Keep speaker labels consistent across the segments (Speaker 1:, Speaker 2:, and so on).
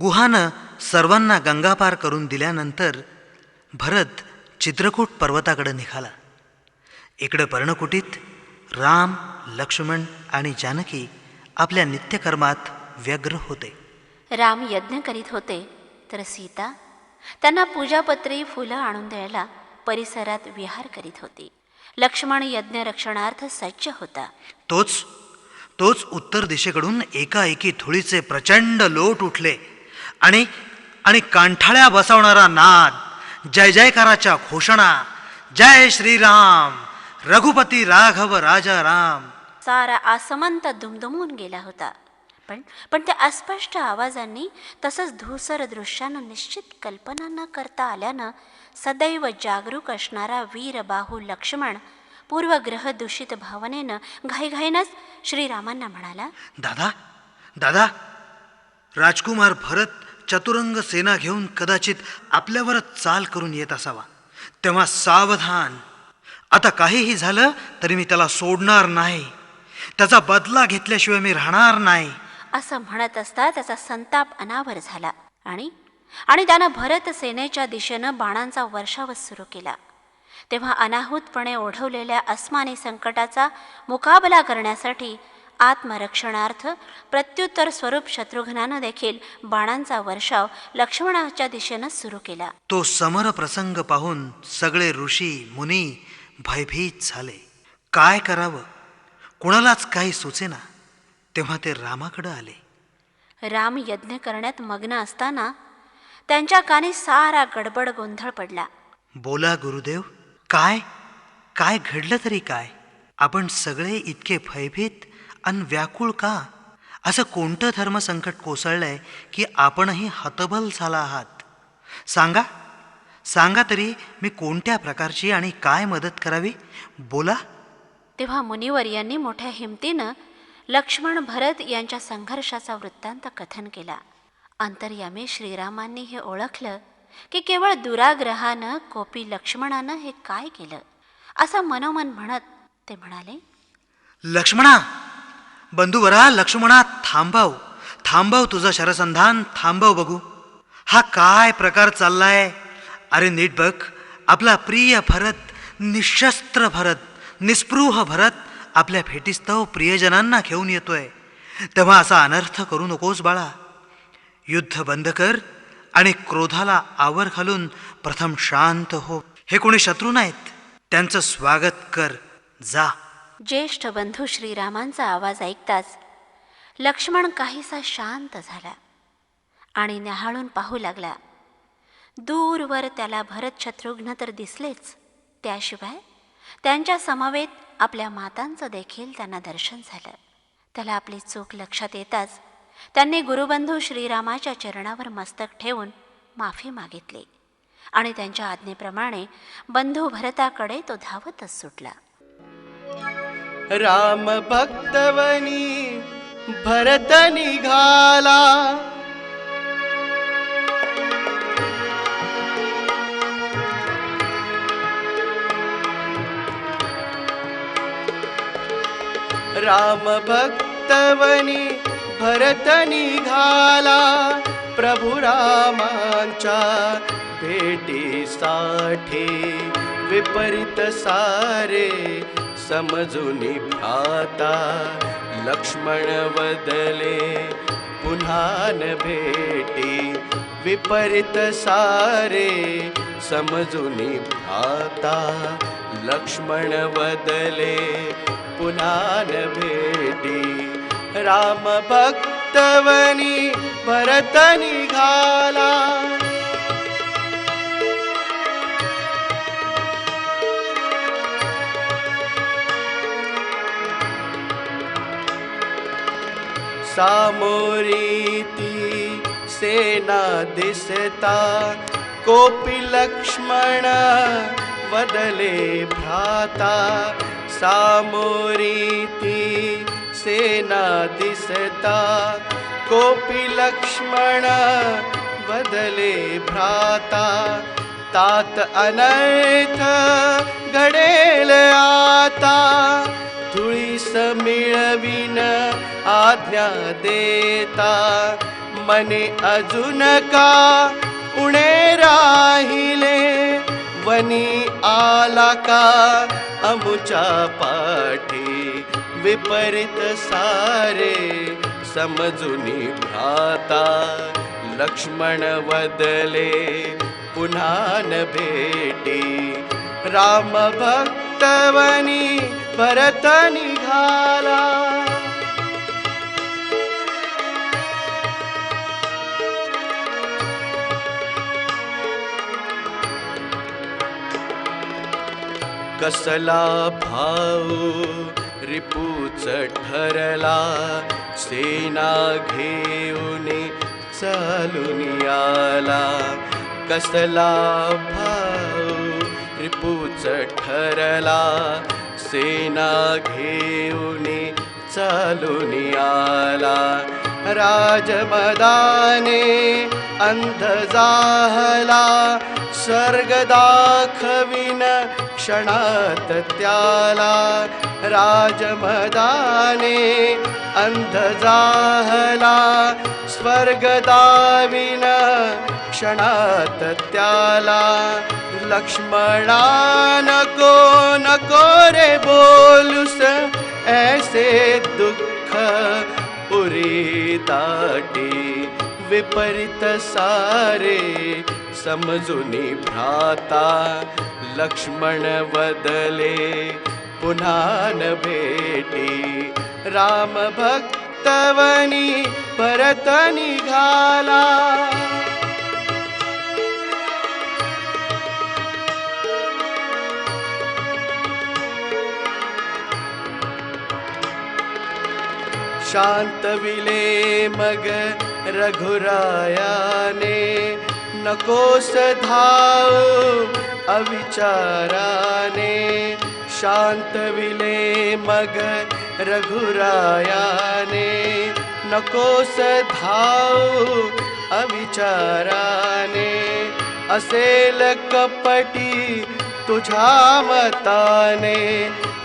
Speaker 1: गुहानं सर्वांना गंगापार करून दिल्यानंतर भरत चित्रकूट पर्वताकडे निघाला. इकडं पर्णकुटीत राम लक्ष्मण आणि जानकी आपल्या नित्यकर्मात व्यग्र होते.
Speaker 2: राम यज्ञ करीत होते तर सीता त्यांना पूजापत्री फुलं आणून द्यायला परिसरात विहार करीत होती. लक्ष्मण यज्ञ रक्षणार्थ सज्ज होता.
Speaker 1: तोच तोच उत्तर दिशेकडून एकाएकी धुळीचे प्रचंड लोट उठले. आणि आणि कांठाळ्या बसवणारा नाद जय जयकाराच्या घोषणा जय श्रीराम रघुपती राघव राजा राम
Speaker 2: सारा आसमंत दुमदुमून गेला होता. पण पण त्या अस्पष्ट आवाजांनी तसंच धूसर दृश्यानं निश्चित कल्पना न करता आल्यानं सदैव जागरूक असणारा वीरबाहू लक्ष्मण पूर्वग्रह दूषित भावनेनं घाईघाईनंच श्रीरामांना म्हणाला
Speaker 1: दादा दादा राजकुमार भरत चतुरंग सेना घेऊन कदाचित आपल्यावरच चाल करून येत असावा. तेव्हा सावधान. आता काहीही झालं तरी मी त्याला सोडणार नाही. त्याचा बदला घेतल्याशिवाय मी राहणार नाही.
Speaker 2: असं म्हणत असता त्याचा संताप अनावर झाला आणि आणि त्यानं भरत सेनेच्या दिशेनं बाणांचा वर्षावच सुरू केला. तेव्हा अनाहूतपणे ओढवलेल्या अस्मानी संकटाचा मुकाबला करण्यासाठी आत्मरक्षणार्थ प्रत्युत्तर स्वरूप शत्रुघ्नानं देखील बाणांचा वर्षाव लक्ष्मणाच्या दिशेनं सुरू केला.
Speaker 1: तो समर प्रसंग पाहून सगळे ऋषी मुनी भयभीत झाले. काय करावं? कुणालाच काही सुचेना. तेव्हा ते रामाकडे आले.
Speaker 2: राम यज्ञ करण्यात मग्न असताना त्यांच्या कानी सारा गडबड गोंधळ पडला.
Speaker 1: बोला गुरुदेव काय? काय घडलं तरी काय? आपण सगळे इतके भयभीत अन व्याकुळ का? असं कोणतं धर्मसंकट कोसळलंय की आपणही हतबल झाला आहात? सांगा. सांगा तरी मी कोणत्या प्रकारची आणि काय मदत करावी? बोला.
Speaker 2: तेव्हा मुनिवर यांनी मोठ्या हिमतीनं लक्ष्मण भरत यांच्या संघर्षाचा वृत्तांत कथन केला. अंतर्यामी श्रीरामांनी हे ओळखलं की केवळ दुराग्रहानं कोपी लक्ष्मणानं हे काय केलं? असं मनोमन म्हणत ते म्हणाले
Speaker 1: लक्ष्मणा! बंधुवरा लक्ष्मणा थांबव. थांबव तुझं शरसंधान थांबव बघू. हा काय प्रकार चाललाय? अरे नीट बघ आपला प्रिय भरत निशस्त्र भरत निस्पृह भरत आपल्या भेटीस्तव प्रियजनांना घेऊन येतोय. तेव्हा असा अनर्थ करू नकोस बाळा. युद्ध बंद कर आणि क्रोधाला आवर घालून प्रथम शांत हो. हे कोणी शत्रू नाहीत. त्यांचं स्वागत कर. जा.
Speaker 2: ज्येष्ठ बंधू श्रीरामांचा आवाज ऐकताच लक्ष्मण काहीसा शांत झाला आणि न्याहाळून पाहू लागला. दूरवर त्याला भरत शत्रुघ्न तर दिसलेच त्याशिवाय त्यांच्या समवेत आपल्या मातांचं देखील त्यांना दर्शन झालं. त्याला आपली चूक लक्षात येताच त्यांनी गुरुबंधू श्रीरामाच्या चरणावर मस्तक ठेवून माफी मागितली आणि त्यांच्या आज्ञेप्रमाणे बंधू भरताकडे तो धावतच सुटला.
Speaker 3: राम भक्तवनी भरत निघाला राम भक्तवनी भरत निघाला प्रभु रामांच्या भेटीसाठी विपरीत सारे समजून भ्राता लक्ष्मण बदले पुन्हा न भेटी विपरीत सारे समजून भ्राता लक्ष्मण बदले पुन्हा न भेटी राम भक्तवनी भरत निघाला सामोरीती सेना दिसता लक्ष्मण बदले भ्राता सामोरीती सेना दिसता लक्ष्मण बदले भ्राता तात अनर्थ आता। धुळीस मिळविन आज्ञा देता. मने अजून का उणे राहिले? वनी आला का अमुच्या पाठी? विपरीत सारे समजुनी भ्राता लक्ष्मण बदले पुन्हा न भेटी. राम भक्तवनी झाला. कसला भाऊ रिपूच ठरला सेना घेऊन चालून आला. कसला भाऊ रिपूच ठरला सेना घेऊन चालून आला. राजमदाने अंध जाहला. स्वर्ग दाखविन क्षणात त्याला. राजमदाने अंध जाहला. स्वर्ग दाविन क्षणात त्याला लक्ष्मणा नको नको रे बोलूस ऐसे दुःख उरी दाटी विपरीत सारे समजुनी भ्राता लक्ष्मण बदले पुन्हा न भेटी राम भक्तवनी परत निघाला शांत विले मग रघुरायाने नकोस धाव अविचाराने। शांत विले मग रघुरायाने नकोस धाव अविचाराने। असेल कपटी तुझ्या मताने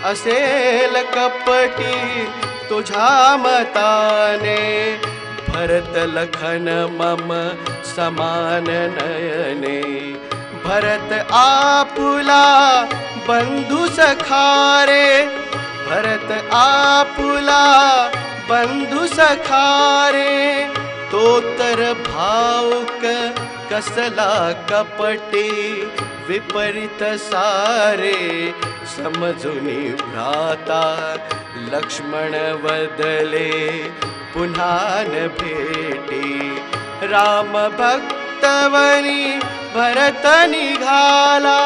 Speaker 3: असेल कपटी तुझ्या मताने भरत लखन मम समान नयने। भरत आपुला बंधू सखारे। भरत आपुला बंधू सखारे। तो तर भावक कसला कपटी विपरीत सारे। समजुनी भ्राता लक्ष्मण वदले पुन्हा न भेटी। राम भक्तवनी भरत निघाला।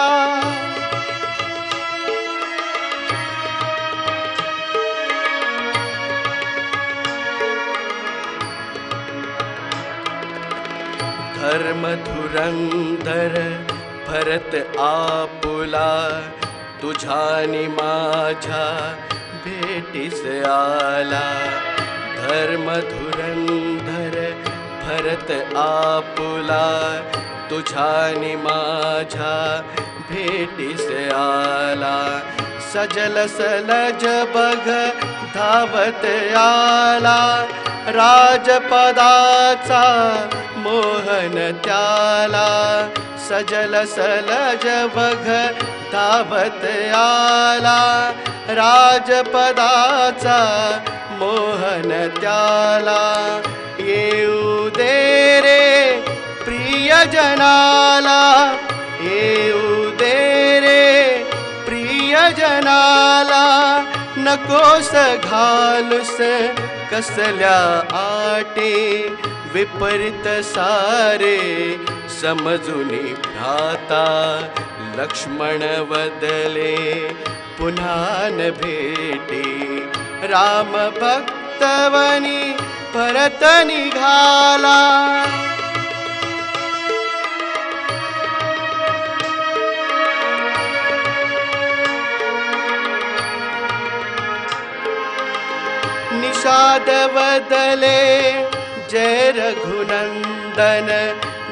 Speaker 3: धर्म धुरंधर भरत आपुला तुझानी माझ्या भेटीस आला. धर्म धुरंधर भरत आपुला. तुझानी माझ्या भेटीस आला. सजल सलज बघ धावत आला. राजपदाचा मोहन त्याला. सजल सलज बघ धावत आला. राजपदाचा मोहन त्याला. येऊ दे रे प्रियजनाला. येऊ दे रे प्रियजनाला. नकोस घालुस कसल्या आटे. विपरीत सारे समजुनी भ्राता लक्ष्मण वदले पुन्हा न भेटी। राम भक्तवनी परत निघाला। निषाद जय रघुनंदन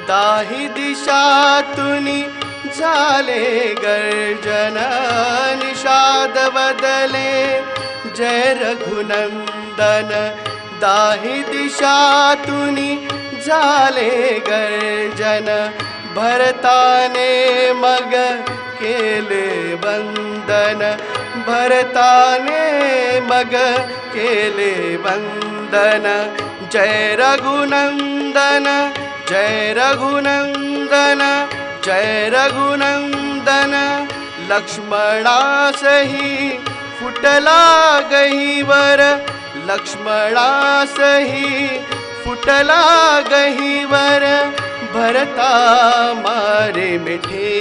Speaker 3: दाहि दिशा तुनि जाले गर्जन निषाद बदल। जय रघुनन्दन दाहि दिशा तुनि जाले गर्जन। भरताने मग केले वन्दन। भरताने मग केले वन्दन। जय रघुनन्दन जय रघुनंदन जय रघुनंदन लक्ष्मणासही फुटला गहीवर लक्ष्मणासही फुटला गहीवर भरता मारे मिठे।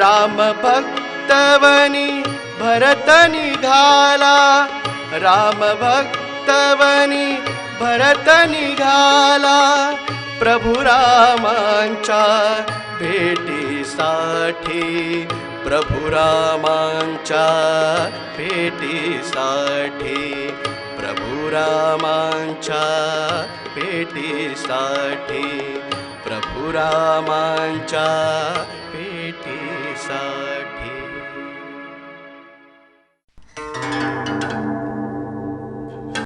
Speaker 3: राम भक्तवनी भरत निघाला राम भक्तवनी भरत निघाला। प्रभु रामांच्या भेटीसाठी प्रभु रामांच्या भेटीसाठी प्रभु रामांच्या भेटीसाठी प्रभु रामांच्या